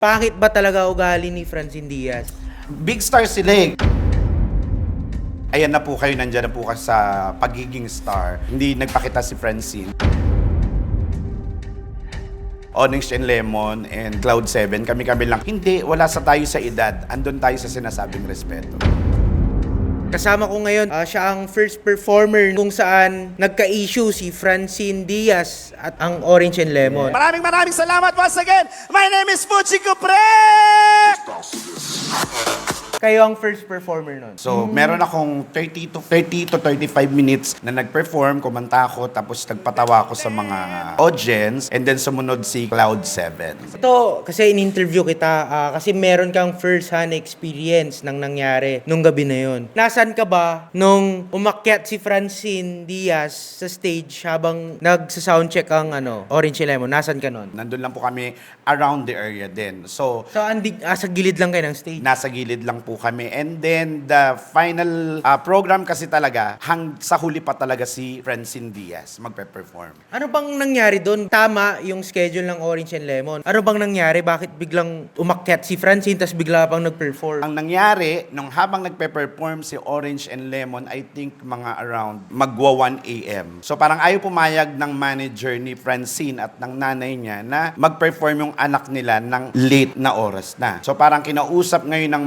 Pangit ba talaga ugali ni Francine Diaz? Big star sila eh. Ayan na po kayo, nandyan na po kayo sa pagiging star. Hindi nagpakita si Francine. Onyx and Lemon and Cloud 7, kami-kami lang. Hindi, wala sa tayo sa edad. Andun tayo sa sinasabing respeto. Kasama ko ngayon, ah, siya ang first performer kung saan nagka-issue si Francine Diaz at ang Orange and Lemon. Maraming maraming salamat once again. My name is Fuji Kupre! Kayo ang first performer nun. So, meron akong 30 to 30 to 35 minutes na nag-perform, kumanta ako, tapos nagpatawa ako sa mga audience, and then sumunod si Cloud 7. Ito, kasi in-interview kita, ah, kasi meron kang first-hand experience ng nangyari nung gabi na yon. Nasaan ka ba nung umakyat si Francine Diaz sa stage habang nagsa-soundcheck ang ano, Orange Lemon? Nasaan ka nun? Nandun lang po kami around the area din. So, So, andi, ah, sa gilid lang kayo ng stage. nasa gilid lang po kami. And then, the final uh, program kasi talaga, hang sa huli pa talaga si Francine Diaz magpe-perform. Ano bang nangyari doon? Tama yung schedule ng Orange and Lemon. Ano bang nangyari? Bakit biglang umakyat si Francine tas bigla pang nag-perform? Ang nangyari, nung habang nagpe-perform si Orange and Lemon, I think mga around magwa 1 a.m. So parang ayaw pumayag ng manager ni Francine at ng nanay niya na mag-perform yung anak nila ng late na oras na. So parang kinausap ngayon ng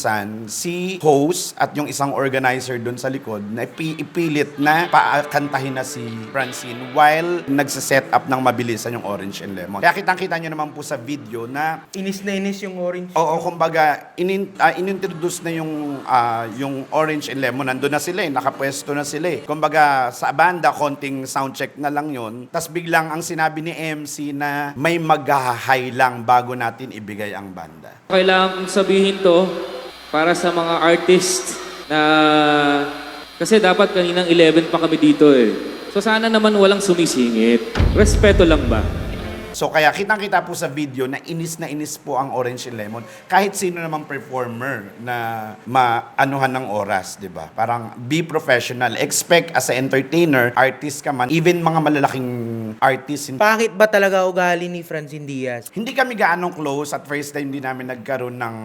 mabilisan si host at yung isang organizer doon sa likod na ipi- ipilit na paakantahin na si Francine while nagsiset up ng mabilisan yung Orange and Lemon. Kaya kitang-kita nyo naman po sa video na Inis na inis yung Orange. Oo, kumbaga, inin, ah, inintroduce na yung, ah, yung Orange and Lemon. Nandun na sila eh, nakapwesto na sila eh. Kumbaga, sa banda, konting soundcheck na lang yun. Tapos biglang ang sinabi ni MC na may mag-high lang bago natin ibigay ang banda. Kailangan kong sabihin to para sa mga artist na... Kasi dapat kaninang 11 pa kami dito eh. So sana naman walang sumisingit. Respeto lang ba? So kaya kitang-kita po sa video na inis na inis po ang Orange and Lemon kahit sino namang performer na maanuhan ng oras, 'di ba? Parang be professional. Expect as a entertainer, artist ka man, even mga malalaking artists Pangit ba talaga ugali ni Francine Diaz? Hindi kami gaanong close at first time din namin nagkaroon ng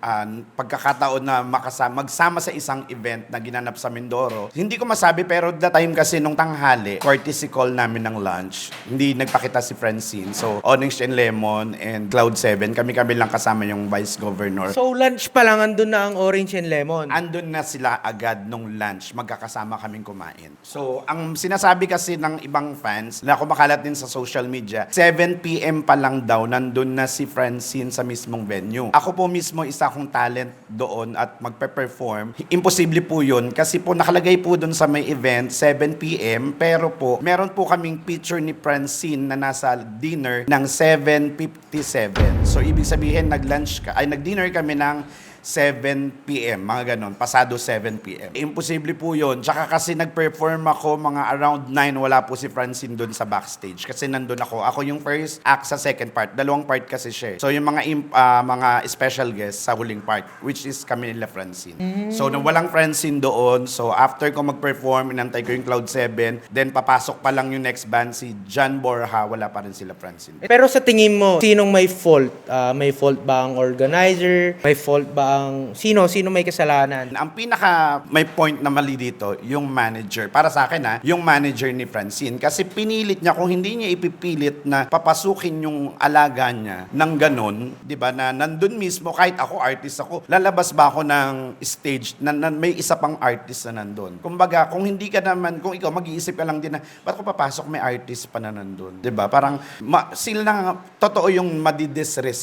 ah, pagkakataon na makasama, magsama sa isang event na ginanap sa Mindoro. Hindi ko masabi pero the time kasi nung tanghali, courtesy call namin ng lunch. Hindi nagpakita si Francine. So, Onyx and Lemon and Cloud 7, kami-kami lang kasama yung Vice Governor. So lunch pa lang andun na ang Orange and Lemon. Andun na sila agad nung lunch, magkakasama kaming kumain. So, ang sinasabi kasi ng ibang fans, na kumakalat din sa social media, 7 p.m. pa lang daw, nandun na si Francine sa mismong venue. Ako po mismo, isa akong talent doon at magpe-perform. Imposible po yun kasi po nakalagay po doon sa may event, 7 p.m. Pero po, meron po kaming picture ni Francine na nasa dinner ng 7.57. So, ibig sabihin, nag-lunch ka, ay nag-dinner kami ng 7 p.m., mga ganon, pasado 7 p.m. Imposible po yun. Tsaka kasi nag-perform ako mga around 9, wala po si Francine doon sa backstage. Kasi nandun ako. Ako yung first act sa second part. Dalawang part kasi siya. eh. So yung mga imp- ah, mga special guests sa huling part, which is kami nila Francine. So nung walang Francine doon, so after ko mag-perform, inantay ko yung Cloud 7, then papasok pa lang yung next band, si John Borja, wala pa rin sila Francine. Pero sa tingin mo, sinong may fault? Ah, may fault ba ang organizer? May fault ba ang... Sino? Sino may kasalanan? Ang pinaka may point na mali dito, yung manager. Para sa akin ha, yung manager ni Francine. Kasi pinilit niya, kung hindi niya ipipilit na papasukin yung alaga niya ng ganon, di ba, na nandun mismo, kahit ako artist ako, lalabas ba ako ng stage na, na may isa pang artist na nandun? Kumbaga, kung hindi ka naman, kung ikaw mag-iisip ka lang din na, ba't ko papasok may artist pa na nandun? Di ba? Parang, ma, sila na, totoo yung madidisrespect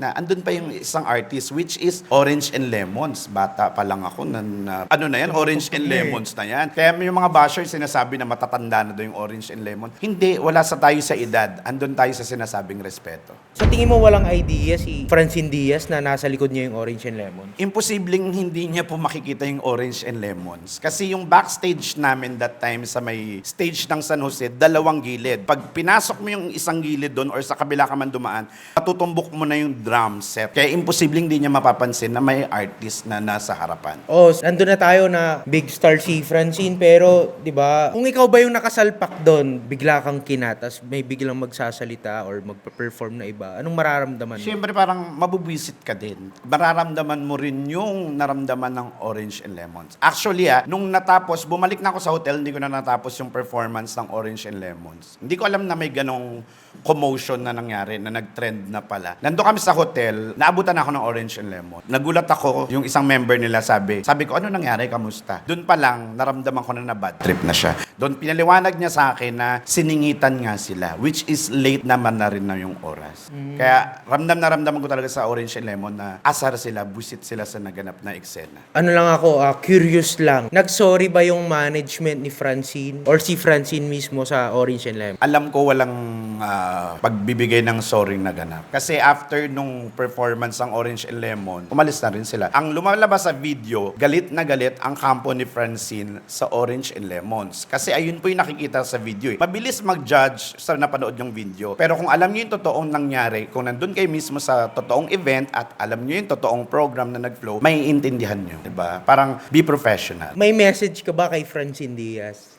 na andun pa yung isang artist, which is Orange and Lemons. Bata pa lang ako na, na- ano na yan, Orange and Lemons na yan. Kaya may mga bashers sinasabi na matatanda na daw yung Orange and Lemon. Hindi, wala sa tayo sa edad. Andun tayo sa sinasabing respeto. Sa tingin mo walang idea si Francine Diaz na nasa likod niya yung Orange and Lemon? Imposibleng hindi niya po makikita yung Orange and Lemons. Kasi yung backstage namin that time sa may stage ng San Jose, dalawang gilid. Pag pinasok mo yung isang gilid doon or sa kabila ka man dumaan, matutumbok mo na yung drum set. Kaya imposibleng hindi niya mapapansin na may artist na nasa harapan. Oh, nandun na tayo na big star si Francine pero 'di ba? Kung ikaw ba yung nakasalpak doon, bigla kang kinatas, may biglang magsasalita or magpe-perform na iba. Anong mararamdaman mo? Siyempre parang mabubwisit ka din. Mararamdaman mo rin yung naramdaman ng Orange and Lemons. Actually ah, nung natapos, bumalik na ako sa hotel, hindi ko na natapos yung performance ng Orange and Lemons. Hindi ko alam na may ganong commotion na nangyari, na nag-trend na pala. Nando kami sa hotel, naabutan ako ng Orange and Lemon. Nagulat ako, yung isang member nila sabi, sabi ko, ano nangyari, kamusta? Doon pa lang, naramdaman ko na na bad trip na siya. Doon pinaliwanag niya sa akin na siningitan nga sila, which is late naman na rin na yung oras. Kaya ramdam na ramdaman ko talaga sa Orange and Lemon na asar sila, busit sila sa naganap na eksena. Ano lang ako, ah, curious lang. Nag-sorry ba yung management ni Francine or si Francine mismo sa Orange and Lemon? Alam ko walang ah, pagbibigay ng sorry na ganap. Kasi after nung performance ng Orange and Lemon, umalis na rin sila. Ang lumalabas sa video, galit na galit ang kampo ni Francine sa Orange and Lemons. Kasi ayun po yung nakikita sa video. Eh. Mabilis mag-judge sa napanood yung video. Pero kung alam niyo yung totoong nangyari, kung nandun kayo mismo sa totoong event at alam niyo yung totoong program na nag-flow, may intindihan niyo. Diba? Parang be professional. May message ka ba kay Francine Diaz?